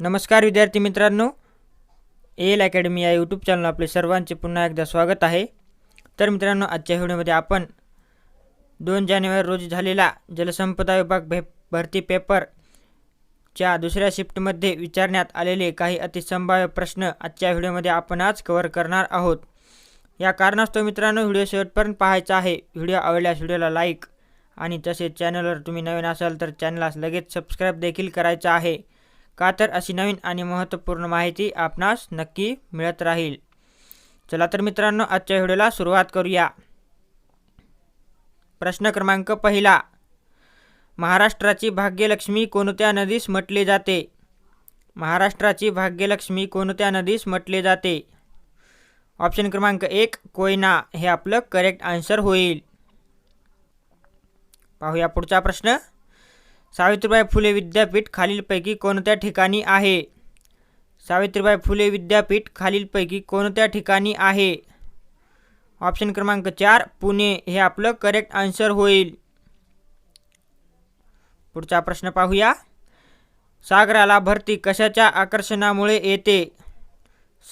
नमस्कार विद्यार्थी मित्रांनो. एल अकॅडमी या यूट्यूब चॅनल आपले सर्वांचे पुन्हा एकदा स्वागत आहे. तर मित्रांनो आजच्या व्हिडिओमध्ये आपण दोन जानेवारी रोजी झालेला जलसंपदा विभाग भे भरती पेपरच्या दुसऱ्या शिफ्टमध्ये विचारण्यात आलेले काही अतिसंभाव्य प्रश्न आजच्या व्हिडिओमध्ये आपण आज कव्हर करणार आहोत. या कारणास्तव मित्रांनो व्हिडिओ शेवटपर्यंत पाहायचा आहे. व्हिडिओ आवडल्यास व्हिडिओला लाईक आणि तसेच चॅनलवर तुम्ही नवीन असाल तर चॅनलास लगेच सबस्क्राईब देखील करायचं आहे. का तर अशी नवीन आणि महत्त्वपूर्ण माहिती आपणास नक्की मिळत राहील. चला तर मित्रांनो आजच्या व्हिडिओला सुरुवात करूया. प्रश्न क्रमांक पहिला. महाराष्ट्राची भाग्यलक्ष्मी कोणत्या नदीस म्हटले जाते? महाराष्ट्राची भाग्यलक्ष्मी कोणत्या नदीस म्हटले जाते? ऑप्शन क्रमांक एक कोयना. हे आपलं करेक्ट आन्सर होईल. पाहूया पुढचा प्रश्न. सावित्रीबाई फुले विद्यापीठ खालीलपैकी कोणत्या ठिकाणी आहे? सावित्रीबाई फुले विद्यापीठ खालीलपैकी कोणत्या ठिकाणी आहे? ऑप्शन क्रमांक चार पुणे. हे आपलं करेक्ट आन्सर होईल. पुढचा प्रश्न पाहूया. सागराला भरती कशाच्या आकर्षणामुळे येते?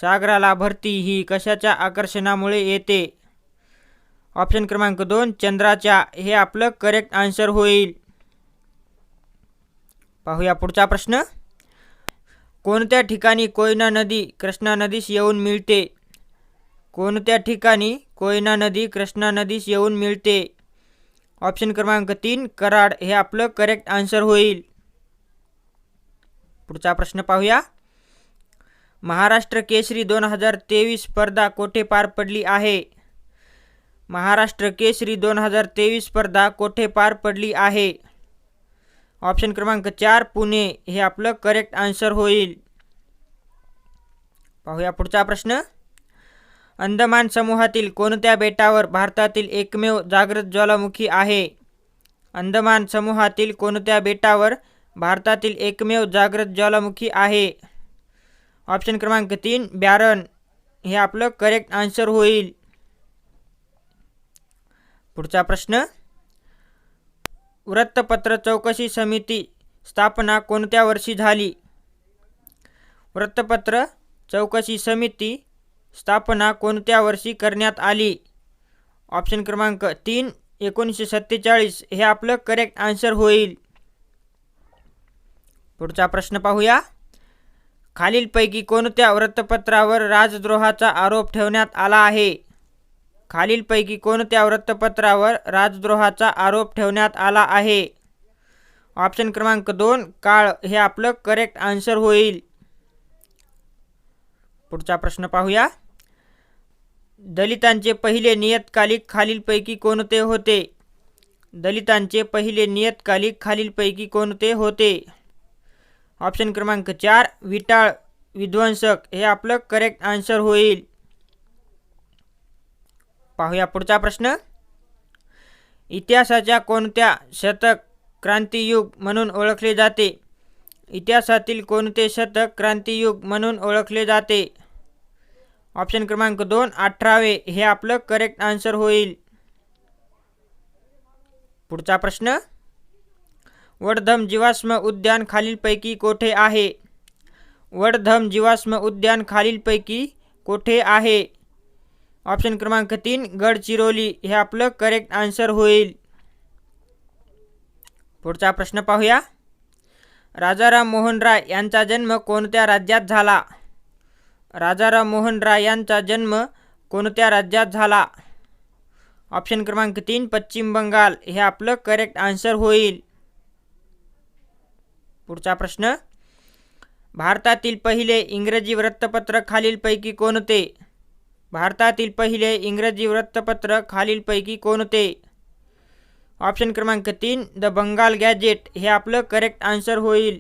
सागराला भरती ही कशाच्या आकर्षणामुळे येते? ऑप्शन क्रमांक दोन चंद्राच्या. हे आपलं करेक्ट आन्सर होईल. पाहूया पुढचा प्रश्न. कोणत्या ठिकाणी कोयना नदी कृष्णा नदीस येऊन मिळते? कोणत्या ठिकाणी कोयना नदी कृष्णा नदीस येऊन मिळते? ऑप्शन क्रमांक तीन कराड. हे आपलं करेक्ट आन्सर होईल. पुढचा प्रश्न पाहूया. महाराष्ट्र केसरी दोन हजार तेवीस स्पर्धा कोठे पार पडली आहे? महाराष्ट्र केसरी दोन हजार तेवीस स्पर्धा कोठे पार पडली आहे? ऑप्शन क्रमांक चार पुणे. हे आपलं करेक्ट आन्सर होईल. पाहूया पुढचा प्रश्न. अंदमान समूहातील कोणत्या बेटावर भारतातील एकमेव जागृत ज्वालामुखी आहे? अंदमान समूहातील कोणत्या बेटावर भारतातील एकमेव जागृत ज्वालामुखी आहे? ऑप्शन क्रमांक तीन ब्यारन. हे आपलं करेक्ट आन्सर होईल. पुढचा प्रश्न. वृत्तपत्र चौकशी समिती स्थापना कोणत्या वर्षी झाली? वृत्तपत्र चौकशी समिती स्थापना कोणत्या वर्षी करण्यात आली? ऑप्शन क्रमांक तीन एकोणीसशे सत्तेचाळीस हे आपलं करेक्ट आन्सर होईल. पुढचा प्रश्न पाहूया. खालीलपैकी कोणत्या वृत्तपत्रावर राजद्रोहाचा आरोप ठेवण्यात आला आहे? खालीलपैकी कोणत्या वृत्तपत्रावर राजद्रोहाचा आरोप ठेवण्यात आला आहे? ऑप्शन क्रमांक दोन काळ हे आपलं करेक्ट आन्सर होईल. पुढचा प्रश्न पाहूया. दलितांचे पहिले नियतकालिक खालीलपैकी कोणते होते? दलितांचे पहिले नियतकालिक खालीलपैकी कोणते होते? ऑप्शन क्रमांक चार विटाळ विध्वंसक हे आपलं करेक्ट आन्सर होईल. पाहूया पुढचा प्रश्न. इतिहासाच्या कोणत्या शतक क्रांतियुग म्हणून ओळखले जाते? इतिहासातील कोणते शतक क्रांतियुग म्हणून ओळखले जाते? ऑप्शन क्रमांक दोन अठरावे. हे आपलं करेक्ट आन्सर होईल. पुढचा प्रश्न. वडधम जीवाश्म उद्यान खालीलपैकी कोठे आहे? वडधम जीवाश्म उद्यान खालीलपैकी कोठे आहे? ऑप्शन क्रमांक तीन गडचिरोली. हे आपलं करेक्ट आन्सर होईल. पुढचा प्रश्न पाहूया. राजाराम मोहन राय यांचा जन्म कोणत्या राज्यात झाला? राजाराम मोहन राय यांचा जन्म कोणत्या राज्यात झाला? ऑप्शन क्रमांक तीन पश्चिम बंगाल. हे आपलं करेक्ट आन्सर होईल. पुढचा प्रश्न. भारतातील पहिले इंग्रजी वृत्तपत्र खालीलपैकी कोणते? भारतातील पहिले इंग्रजी वृत्तपत्र खालीलपैकी कोणते ऑप्शन क्रमांक तीन द बंगाल गॅजेट हे आपलं करेक्ट आन्सर होईल.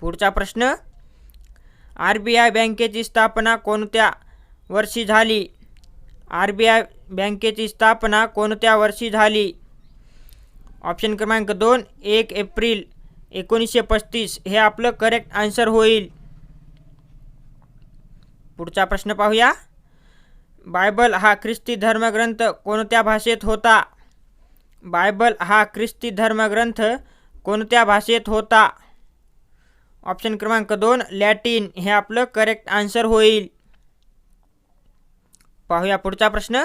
पुढचा प्रश्न आर बी आय बँकेची स्थापना कोणत्या वर्षी झाली? आर बी आय बँकेची स्थापना कोणत्या वर्षी झाली? ऑप्शन क्रमांक दोन एक एप्रिल एकोणीसशे पस्तीस. हे आपलं करेक्ट आन्सर होईल. पुढचा प्रश्न पाहूया. बायबल हा ख्रिस्ती धर्मग्रंथ कोणत्या भाषेत होता? बायबल हा ख्रिस्ती धर्मग्रंथ कोणत्या भाषेत होता? ऑप्शन क्रमांक दोन लॅटिन. हे आपलं करेक्ट आन्सर होईल. पाहूया पुढचा प्रश्न.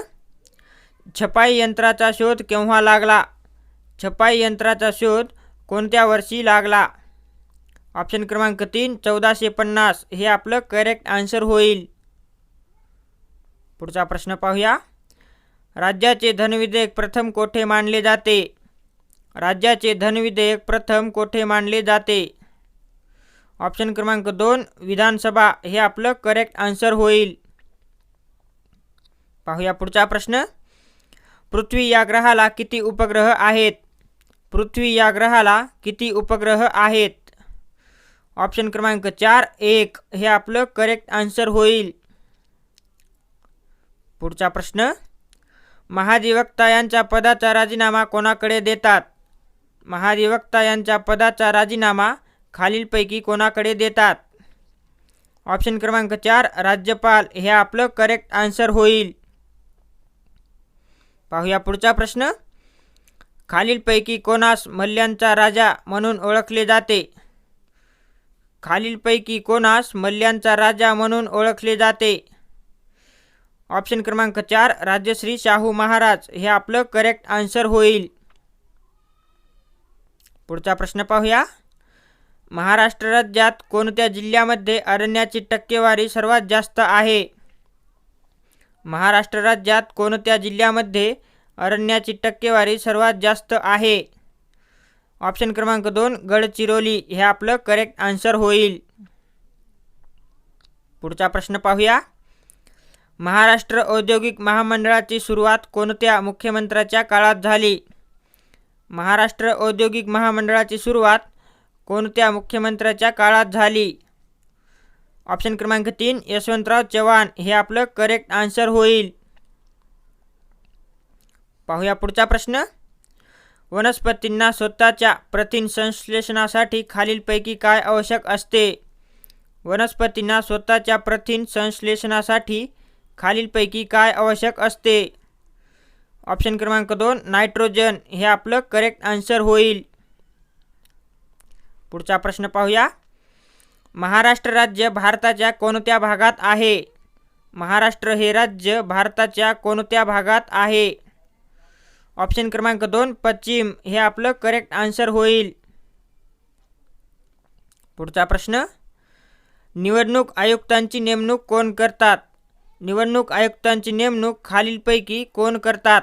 छपाई यंत्राचा शोध केव्हा लागला? छपाई यंत्राचा शोध कोणत्या वर्षी लागला? ऑप्शन क्रमांक तीन चौदाशे पन्नास. हे आपलं करेक्ट आन्सर होईल. पुढचा प्रश्न पाहूया. राज्याचे धनविधेयक प्रथम कोठे मानले जाते? राज्याचे धनविधेयक प्रथम कोठे मानले जाते? ऑप्शन क्रमांक दोन विधानसभा. हे आपलं करेक्ट आन्सर होईल. पाहूया पुढचा प्रश्न. पृथ्वी या ग्रहाला किती उपग्रह आहेत? पृथ्वी या ग्रहाला किती उपग्रह आहेत? ऑप्शन क्रमांक चार एक. हे आपलं करेक्ट आन्सर होईल. पुढचा प्रश्न. महाधिवक्ता यांच्या पदाचा राजीनामा कोणाकडे देतात? महाधिवक्ता यांच्या पदाचा राजीनामा खालीलपैकी कोणाकडे देतात? ऑप्शन क्रमांक चार राज्यपाल. हे आपलं करेक्ट आन्सर होईल. पाहूया पुढचा प्रश्न. खालीलपैकी कोणास मल्ल्यांचा राजा म्हणून ओळखले जाते? खालीलपैकी कोणास मल्ल्यांचा राजा म्हणून ओळखले जाते? ऑप्शन क्रमांक चार राजश्री शाहू महाराज. हे आपलं करेक्ट आन्सर होईल. पुढचा प्रश्न पाहूया. महाराष्ट्र राज्यात कोणत्या जिल्ह्यामध्ये अरण्याची टक्केवारी सर्वात जास्त आहे? महाराष्ट्र राज्यात कोणत्या जिल्ह्यामध्ये अरण्याची टक्केवारी सर्वात जास्त आहे? ऑप्शन क्रमांक दोन गडचिरोली. हे आपलं करेक्ट आन्सर होईल. पुढचा प्रश्न पाहूया. महाराष्ट्र औद्योगिक महामंडळाची सुरुवात कोणत्या मुख्यमंत्र्याच्या काळात झाली? महाराष्ट्र औद्योगिक महामंडळाची सुरुवात कोणत्या मुख्यमंत्र्याच्या काळात झाली? ऑप्शन क्रमांक तीन यशवंतराव चव्हाण. हे आपलं करेक्ट आन्सर होईल. पाहूया पुढचा प्रश्न. वनस्पतींना स्वतःच्या प्रथिन संश्लेषणासाठी खालीलपैकी काय आवश्यक असते? वनस्पतींना स्वतःच्या प्रथिन संश्लेषणासाठी खालीलपैकी काय आवश्यक असते? ऑप्शन क्रमांक दोन नायट्रोजन. हे आपलं करेक्ट आन्सर होईल. पुढचा प्रश्न पाहूया. महाराष्ट्र राज्य भारताच्या कोणत्या भागात आहे? महाराष्ट्र हे राज्य भारताच्या कोणत्या भागात आहे? ऑप्शन क्रमांक दोन पश्चिम. हे आपलं करेक्ट आन्सर होईल. पुढचा प्रश्न. निवडणूक आयुक्तांची नेमणूक कोण करतात? निवडणूक आयुक्तांची नेमणूक खालीलपैकी कोण करतात?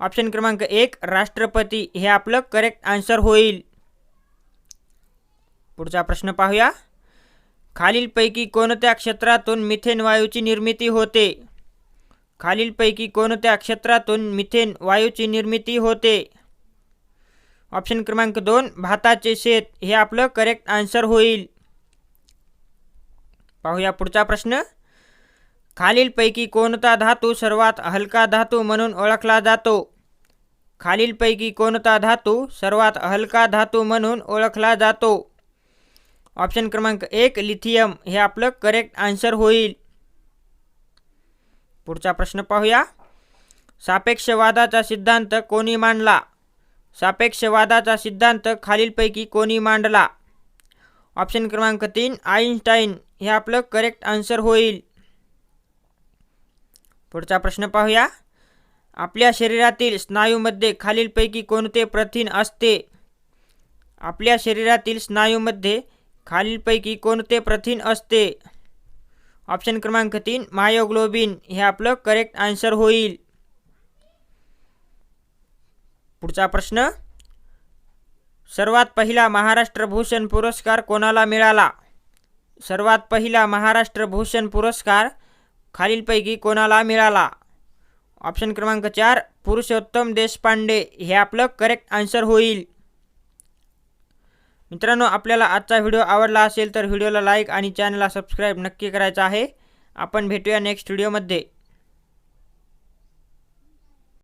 ऑप्शन क्रमांक एक राष्ट्रपती. हे आपलं करेक्ट आन्सर होईल. पुढचा प्रश्न पाहूया. खालीलपैकी कोणत्या क्षेत्रातून मिथेन वायूची निर्मिती होते? खालीलपैकी कोणत्या क्षेत्रातून मिथेन वायूची निर्मिती होते? ऑप्शन क्रमांक दोन भाताचे शेत. हे आपलं करेक्ट आन्सर होईल. पाहूया पुढचा प्रश्न. खालीलपैकी कोणता धातू सर्वात हलका धातू म्हणून ओळखला जातो? खालीलपैकी कोणता धातू सर्वात हलका धातू म्हणून ओळखला जातो? ऑप्शन क्रमांक एक लिथियम. हे आपलं करेक्ट आन्सर होईल. पुढचा प्रश्न पाहूया. सापेक्षवादाचा सिद्धांत कोणी मांडला? सापेक्षवादाचा सिद्धांत खालीलपैकी कोणी मांडला? ऑप्शन क्रमांक तीन आईन्स्टाईन हे आपलं करेक्ट आन्सर होईल. पुढचा प्रश्न पाहूया. आपल्या शरीरातील स्नायूमध्ये खालीलपैकी कोणते प्रथिन असते? आपल्या शरीरातील स्नायूमध्ये खालीलपैकी कोणते प्रथिन असते? ऑप्शन क्रमांक तीन मायोग्लोबिन. हे आपलं करेक्ट आन्सर होईल. पुढचा प्रश्न सर्वात पहिला महाराष्ट्र भूषण पुरस्कार कोणाला मिळाला? सर्वात पहिला महाराष्ट्र भूषण पुरस्कार खालीलपैकी कोणाला मिळाला? ऑप्शन क्रमांक चार पुरुषोत्तम देशपांडे. हे आपलं करेक्ट आन्सर होईल. मित्रांनो आपल्याला आजचा व्हिडिओ आवडला असेल तर व्हिडिओला लाईक आणि चॅनलला सबस्क्राईब नक्की करायचा आहे. आपण भेटूया नेक्स्ट व्हिडिओमध्ये.